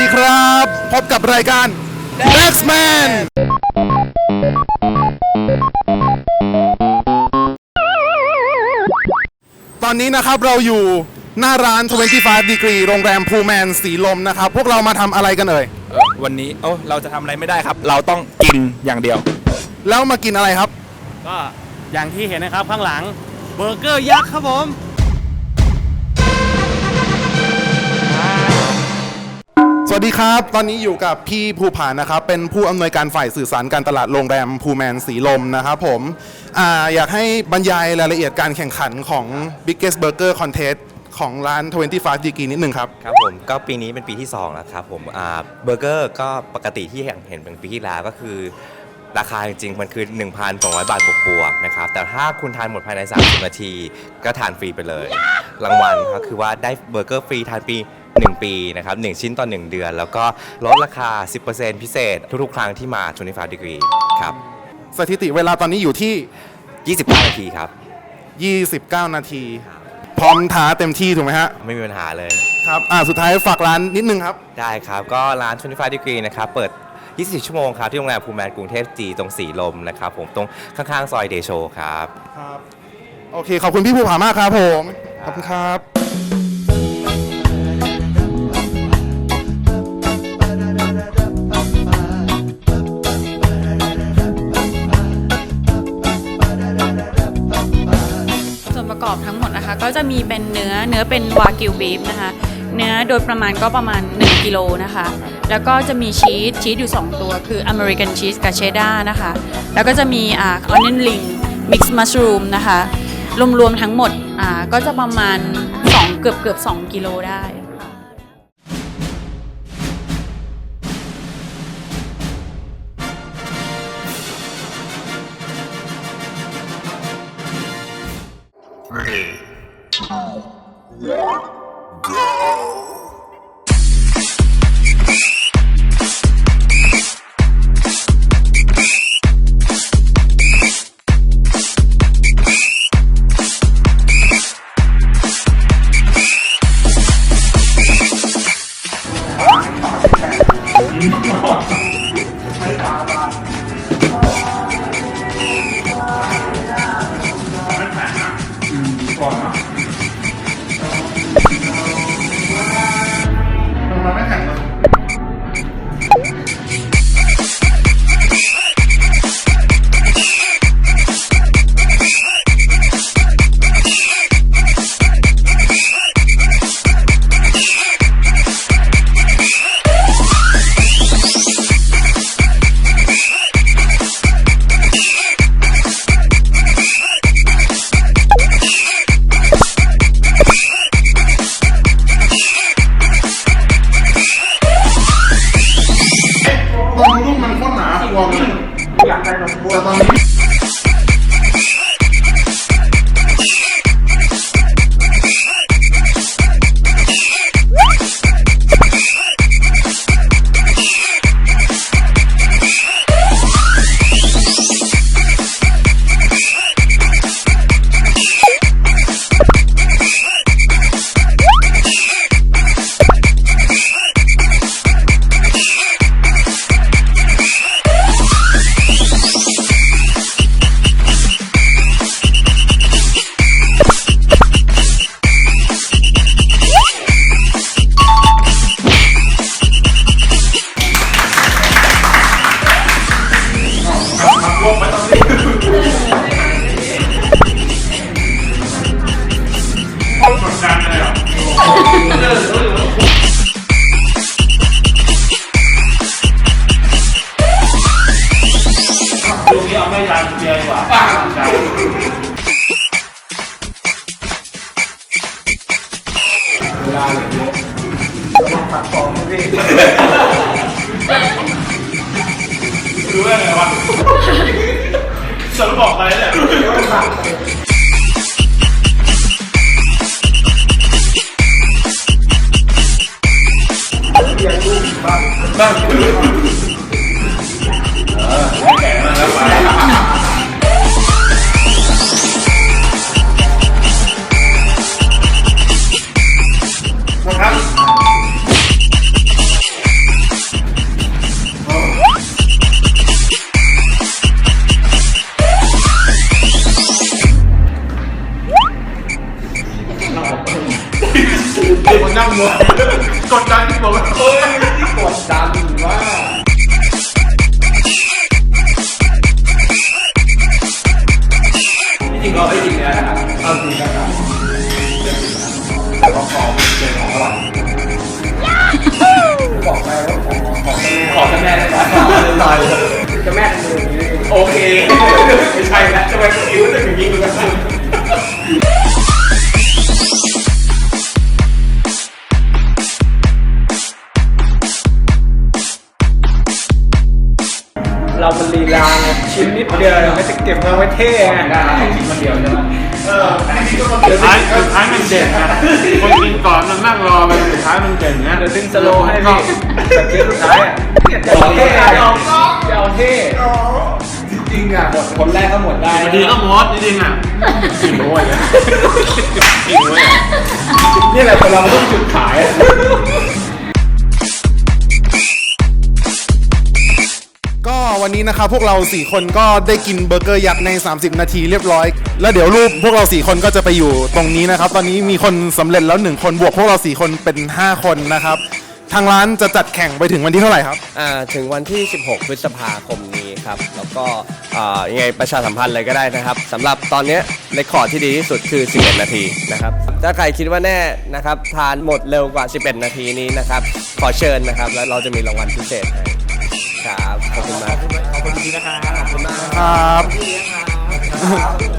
ดีครับ พบกับรายการ Daxman ตอนนี้นะครับเราอยู่หน้าร้าน 25 degree โรงแรมพูแมนสีลมนะครับ พวกเรามาทำอะไรกันเอ่ยเอ่อวันนี้โอ้เราจะทำอะไรไม่ได้ครับ เราต้องกินอย่างเดียว แล้วมากินอะไรครับ ก็อย่างที่เห็นนะครับข้างหลังเบอร์เกอร์ยักษ์ครับผม วัสดีครับ ตอนนี้อยู่กับพี่ภูผานะครับ เป็นผู้อำนวยการฝ่ายสื่อสารการตลาดโรงแรมพูแมนสีลมนะครับผมออยากให้บรรยายรายละเอียดการแข่งขันของ Biggest Burger Contest ของร้าน 25 degree นิดนึงครับ ครับผมก็ปีนี้เป็นปีที่ 2 แล้วครับผมเบอร์เกอร์ก็ปกติที่เห็นเป็นปีที่แล้วก็คือ ราคาจริงๆ มันคือ 1,200 บาทบวกๆนะครับ แต่ถ้าคุณทานหมดภายใน 30 นาที ก็ทานฟรีไปเลย รางวัลก็คือว่าได้เบอร์เกอร์ฟรีทานฟรี 1 ปีนะครับ1ชิ้นต่อ 1 เดือน แล้วก็ลดราคา 10%พิเศษ ทุกๆ ครั้งที่มา25 degree ครับ สถิติเวลาตอนนี้อยู่ที่ 29 นาทีครับ 29 นาที พร้อมท้าเต็มที่ถูกไหมฮะ ไม่มีปัญหาเลย ครับอ่าสุดท้ายฝากร้านนิดนึงครับ ได้ครับ ก็ร้าน25 degree นะครับ เปิด 24 ชั่วโมงครับ ที่โรงแรมภูแมนกรุงเทพจีตรงสีลมนะครับผมตรงข้างๆ ซอยเดโชครับ ครับ โอเค ขอบคุณพี่ภูผามากครับผม ขอบคุณครับ หมดนะคะก็จะมีเป็นเนื้อเนื้อเป็นวากิวบีฟนะคะ เนื้อโดยประมาณก็ประมาณ 1 กิโลนะคะ แล้วก็จะมีชีสชีสอยู่ 2 ตัวคืออเมริกันชีสกับเชดดาร์นะคะ แล้วก็จะมีอ่าออนเนนลิงมิกซ์มัชรูมนะคะ รวมๆทั้งหมดอ่าก็จะประมาณ 2 เกือบเกือบ2กิโลได้ ต วงอยากได้นมวัวตอนนี้ ค เก็บมาไว้เท่ไงชิ้นมันเดียวใช่ไหมสุดท้ายสุดท้ายมันเด่นนะคนกินก่อนมันนั่งรอไปสุดท้ายมันเด่นนะเดี๋ยวดึงสโลว์ให้พี่แต่ชิ้นสุดท้ายอะเนี่ยจะเอาเท่จะเอาจะเอาเท่จริงอะหมดคนแรกก็หมดได้บางทีก็หมดจริงๆอะกินโว้ยกินโว้ยนี่แหละคนเราต้องจุดขาย วันนี้นะครับพวกเรา 4 คนก็ได้กินเบอร์เกอร์ยักษ์ใน 30 นาทีเรียบร้อย แล้วเดี๋ยวรูปพวกเรา 4 คนก็จะไปอยู่ตรงนี้นะครับ ตอนนี้มีคนสำเร็จแล้ว 1 คนบวกพวกเรา 4 คนเป็น 5 คนนะครับ ทางร้านจะจัดแข่งไปถึงวันที่เท่าไหร่ครับ อ่าถึงวันที่ 16 พฤษภาคมนี้ครับ แล้วก็อ่ายังไงประชาสัมพันธ์เลยก็ได้นะครับสำหรับตอนเนี้เรคคอร์ดที่ดีที่สุดคือ 11 นาทีนะครับ ถ้าใครคิดว่าแน่นะครับ ทานหมดเร็วกว่า 11 นาทีนี้นะครับ ขอเชิญนะครับ แล้วเราจะมีรางวัลพิเศษให้ ครับขอบคุณมากขอบคุณทีนะครับ ครับ